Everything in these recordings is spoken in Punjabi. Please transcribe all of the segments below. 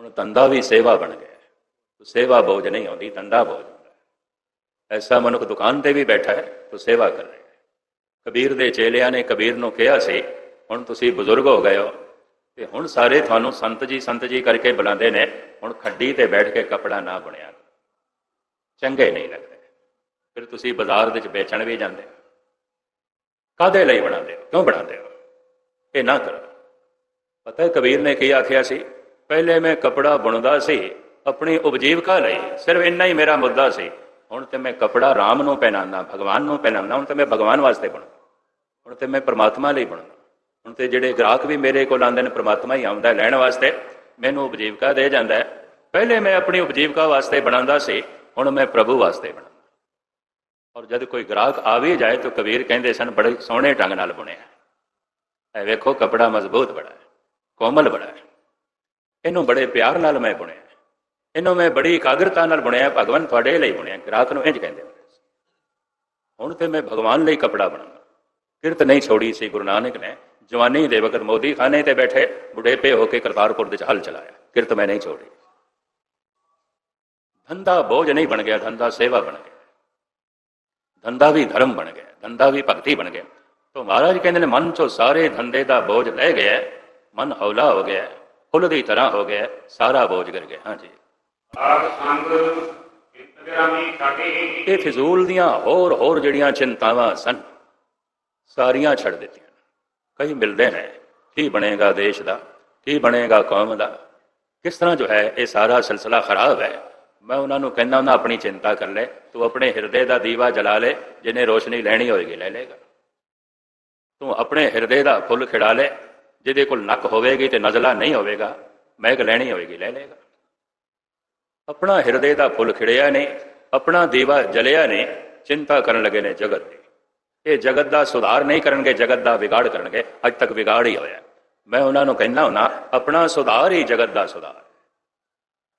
ਹੁਣ ਧੰਦਾ ਵੀ ਸੇਵਾ ਬਣ ਗਿਆ। ਤੋ ਸੇਵਾ ਬੋਝ ਨਹੀਂ ਆਉਂਦੀ, ਧੰਦਾ ਬੋਝ ਹੁੰਦਾ ਐਸਾ ਮਨੁੱਖ ਦੁਕਾਨ ਤੇ ਵੀ ਬੈਠਾ ਹੈ, ਤੋ ਸੇਵਾ ਕਰ ਰਿਹਾ ਹੈ। ਕਬੀਰ ਦੇ ਚੇਲਿਆਂ ਨੇ ਕਬੀਰ ਨੂੰ ਕਿਹਾ ਸੀ, ਹੁਣ ਤੁਸੀਂ ਬਜ਼ੁਰਗ ਹੋ ਗਏ ਹੋ ਤੇ ਹੁਣ ਸਾਰੇ ਤੁਹਾਨੂੰ ਸੰਤ ਜੀ ਸੰਤ ਜੀ ਕਰਕੇ ਬੁਲਾਉਂਦੇ ਨੇ, ਹੁਣ ਖੱਡੀ ਤੇ ਬੈਠ ਕੇ ਕਪੜਾ ਨਾ ਬਣਿਆ ਚੰਗੇ ਨਹੀਂ ਲੱਗਦੇ। ਫਿਰ ਤੁਸੀਂ ਬਾਜ਼ਾਰ ਵਿੱਚ ਵੇਚਣ ਵੀ ਜਾਂਦੇ ਹੋ। ਕਾਦੇ ਲਈ ਬਣਾਉਂਦੇ ਹੋ? ਕਿਉਂ ਬਣਾਉਂਦੇ ਹੋ? ਇਹ ਨਾ ਕਰੋ। ਪਤਾ ਹੈ ਕਬੀਰ ਨੇ ਕੀ ਆਖਿਆ ਸੀ? ਪਹਿਲੇ ਮੈਂ ਕਪੜਾ ਬੁਣਦਾ ਸੀ, ਆਪਣੀ ਉਪਜੀਵਕਾ ਲਈ ਸਿਰਫ ਇੰਨਾ ਹੀ ਮੇਰਾ ਮੁੱਦਾ ਸੀ। ਹੁਣ ਤੇ ਮੈਂ ਕਪੜਾ ਰਾਮ ਨੂੰ ਪਹਿਨਾਉਂਦਾ ਭਗਵਾਨ ਨੂੰ ਪਹਿਨਾਉਂਦਾ ਹੁਣ ਤੇ ਮੈਂ ਭਗਵਾਨ ਵਾਸਤੇ ਬਣਦਾ। ਹੁਣ ਤੇ ਮੈਂ ਪ੍ਰਮਾਤਮਾ ਲਈ ਬਣਦਾ। ਹੁਣ ਤੇ ਜਿਹੜੇ ਗ੍ਰਾਹਕ ਵੀ ਮੇਰੇ ਕੋਲ ਆਉਂਦੇ ਨੇ, ਪ੍ਰਮਾਤਮਾ ਹੀ ਆਉਂਦਾ ਲੈਣ ਵਾਸਤੇ, ਮੈਨੂੰ ਉਪਜੀਵਕਾ ਦੇ ਜਾਂਦਾ ਪਹਿਲੇ ਮੈਂ ਆਪਣੀ ਉਪਜੀਵਕਾ ਵਾਸਤੇ ਬਣਾਉਂਦਾ ਸੀ, ਹੁਣ ਮੈਂ ਪ੍ਰਭੂ ਵਾਸਤੇ ਬਣਾਉਂਦਾ। ਔਰ ਜਦ ਕੋਈ ਗ੍ਰਾਹਕ ਆ ਵੀ ਜਾਏ ਤਾਂ ਕਬੀਰ ਕਹਿੰਦੇ ਸਨ, ਬੜੇ ਸੋਹਣੇ ਢੰਗ ਨਾਲ ਬੁਣਿਆ ਇਹ ਵੇਖੋ, ਕਪੜਾ ਮਜ਼ਬੂਤ ਬੜਾ ਹੈ, ਕੋਮਲ ਬੜਾ ਹੈ। ਇਹਨੂੰ ਬੜੇ ਪਿਆਰ ਨਾਲ ਮੈਂ ਬੁਣਿਆ। ਇਹਨੂੰ ਮੈਂ ਬੜੀ ਇਕਾਗਰਤਾ ਨਾਲ ਬੁਣਿਆ, ਭਗਵਾਨ ਤੁਹਾਡੇ ਲਈ ਬੁਣਿਆ। ਗ੍ਰਾਹਕ ਨੂੰ ਇੰਜ ਕਹਿੰਦੇ ਹੁਣ ਤੇ ਮੈਂ ਭਗਵਾਨ ਲਈ ਕਪੜਾ ਬਣਾਉਂਦਾ। ਕਿਰਤ ਨਹੀਂ ਛੋੜੀ ਸੀ ਗੁਰੂ ਨਾਨਕ ਨੇ। ਜਵਾਨੀ ਦੇ ਵਕਤ ਮੋਦੀ ਖਾਨੇ ਤੇ ਬੈਠੇ ਬੁਢੇਪੇ ਹੋ ਕੇ ਕਰਤਾਰਪੁਰ ਦੇ ਚ ਹਲ ਚਲਾਇਆ। ਕਿਰਤ ਮੈਂ ਨਹੀਂ ਛੋੜੀ। ਧੰਦਾ ਬੋਝ ਨਹੀਂ ਬਣ ਗਿਆ, ਧੰਦਾ ਸੇਵਾ ਬਣ ਗਿਆ। ਧੰਦਾ ਵੀ ਧਰਮ ਬਣ ਗਿਆ, ਧੰਦਾ ਵੀ ਭਗਤੀ ਬਣ ਗਿਆ। ਤੋਂ ਮਹਾਰਾਜ ਕਹਿੰਦੇ ਨੇ, ਮਨ ਚੋਂ ਸਾਰੇ ਧੰਦੇ ਦਾ ਬੋਝ ਲੈ ਗਿਆ, ਮਨ ਹੌਲਾ ਹੋ ਗਿਆ। ਫੁੱਲ ਦੀ ਤਰ੍ਹਾਂ ਹੋ ਗਿਆ ਸਾਰਾ ਬੋਝ ਗਿਰ ਗਿਆ ਹਾਂਜੀ ਆਗ ਸੰਗ ਇਤਗਰਾਮੀ ਕਾਟੇ ਇਹ ਫਿਜ਼ੂਲ ਦੀਆਂ ਹੋਰ ਹੋਰ ਜਿਹੜੀਆਂ ਚਿੰਤਾਵਾਂ ਸਨ ਸਾਰੀਆਂ ਛੱਡ ਦਿੱਤੀਆਂ ਕਈ ਮਿਲਦੇ ਨੇ ਕੀ ਬਣੇਗਾ ਦੇਸ਼ ਦਾ ਕੀ ਬਣੇਗਾ ਕੌਮ ਦਾ ਕਿਸ ਤਰ੍ਹਾਂ ਜੋ ਹੈ ਇਹ ਸਾਰਾ ਸਿਲਸਿਲਾ ਖਰਾਬ ਹੈ ਮੈਂ ਉਹਨਾਂ ਨੂੰ ਕਹਿੰਦਾ ਉਹਨਾਂ ਆਪਣੀ ਚਿੰਤਾ ਕਰ ਲੈ ਤੂੰ ਆਪਣੇ ਹਿਰਦੇ ਦਾ ਦੀਵਾ ਜਲਾ ਲੈ ਜਿਹਨੇ ਰੋਸ਼ਨੀ ਲੈਣੀ ਹੋਏਗੀ ਲੈ ਲੇਗਾ ਤੂੰ ਆਪਣੇ ਹਿਰਦੇ ਦਾ ਫੁੱਲ ਖਿੜਾ ਲੈ ਜਿਹਦੇ ਕੋਲ ਨੱਕ ਹੋਵੇਗੀ ਤੇ ਨਜ਼ਲਾ ਨਹੀਂ ਹੋਵੇਗਾ, ਮਹਿਕ ਲੈਣੀ ਹੋਵੇਗੀ, ਲੈ ਲੇਗਾ ਆਪਣਾ ਹਿਰਦੇ ਦਾ ਫੁੱਲ ਖਿੜਿਆ ਨੇ, ਆਪਣਾ ਦੀਵਾ ਜਲਿਆ ਨੇ, ਚਿੰਤਾ ਕਰਨ ਲੱਗੇ ਨੇ ਜਗਤ ਦੀ। ਇਹ ਜਗਤ ਦਾ ਸੁਧਾਰ ਨਹੀਂ ਕਰਨਗੇ, ਜਗਤ ਦਾ ਵਿਗਾੜ ਕਰਨਗੇ, ਅੱਜ ਤੱਕ ਵਿਗਾੜ ਹੀ ਹੋਇਆ। ਮੈਂ ਉਹਨਾਂ ਨੂੰ ਕਹਿੰਦਾ ਹੁਣਾ ਆਪਣਾ ਸੁਧਾਰ ਹੀ ਜਗਤ ਦਾ ਸੁਧਾਰ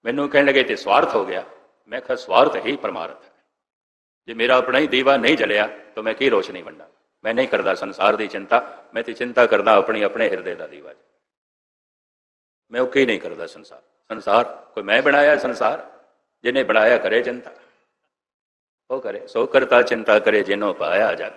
ਮੈਨੂੰ ਕਹਿਣ ਲੱਗੇ, ਤੇ ਸਵਾਰਥ ਹੋ ਗਿਆ। ਮੈਂ ਕਿਹਾ, ਸਵਾਰਥ ਹੀ ਪਰਮਾਰਥ ਹੈ। ਜੇ ਮੇਰਾ ਆਪਣਾ ਹੀ ਦੀਵਾ ਨਹੀਂ ਜਲਿਆ, ਤਾਂ ਮੈਂ ਕੀ ਰੋਸ਼ਨੀ ਵੰਡਾਂ? ਮੈਂ ਨਹੀਂ ਕਰਦਾ ਸੰਸਾਰ ਦੀ ਚਿੰਤਾ, ਮੈਂ ਤੇ ਚਿੰਤਾ ਕਰਦਾ ਆਪਣੀ ਆਪਣੇ ਹਿਰਦੇ ਦਾ ਦੀਵਾ ਮੈਂ ਉਹ ਕੀ ਨਹੀਂ ਕਰਦਾ ਸੰਸਾਰ। ਸੰਸਾਰ, ਕੋਈ ਮੈਂ ਬਣਾਇਆ ਸੰਸਾਰ, ਜਿਹਨੇ ਬਣਾਇਆ ਕਰੇ ਚਿੰਤਾ। ਉਹ ਕਰੇ, ਸੋ ਕਰਤਾ ਚਿੰਤਾ ਕਰੇ ਜਿਨੋ ਪਾਇਆ ਜਗ।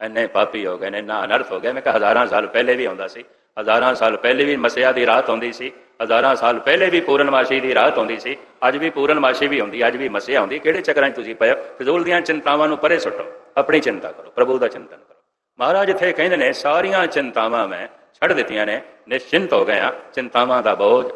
ਐਨੇ ਪਾਪੀ ਹੋ ਗਏ ਨੇ ਨਾ ਅਨਰਥ ਹੋ ਗਏ ਮੈਂ ਕਿਹਾ ਹਜ਼ਾਰਾਂ ਸਾਲ ਪਹਿਲੇ ਵੀ ਆਉਂਦਾ ਸੀ। ਹਜ਼ਾਰਾਂ ਸਾਲ ਪਹਿਲੇ ਵੀ ਮਸਿਆ ਦੀ ਰਾਤ ਆਉਂਦੀ ਸੀ। ਹਜ਼ਾਰਾਂ ਸਾਲ ਪਹਿਲੇ ਵੀ ਪੂਰਨਮਾਸ਼ੀ ਦੀ ਰਾਤ ਆਉਂਦੀ ਸੀ। ਅੱਜ ਵੀ ਪੂਰਨਮਾਸ਼ੀ ਵੀ ਹੁੰਦੀ ਅੱਜ ਵੀ ਮਸਿਆ ਹੁੰਦੀ ਕਿਹੜੇ ਚੱਕਰਾਂ 'ਚ ਤੁਸੀਂ ਪਏ ਹੋ? ਫਜ਼ੂਲ ਦੀਆਂ ਚਿੰਤਾਵਾਂ ਨੂੰ ਪਰੇ ਸੁੱਟੋ। ਆਪਣੀ ਚਿੰਤਾ ਕਰੋ, ਪ੍ਰਭੂ ਦਾ ਚਿੰਤਨ ਕਰੋ। ਮਹਾਰਾਜ ਇੱਥੇ ਕਹਿੰਦੇ ਨੇ, ਸਾਰੀਆਂ ਚਿੰਤਾਵਾਂ ਮੈਂ ਛੱਡ ਦਿੱਤੀਆਂ ਨੇ, ਨਿਸ਼ਚਿੰਤ ਹੋ ਗਿਆ ਚਿੰਤਾਵਾਂ ਦਾ ਬੋਝ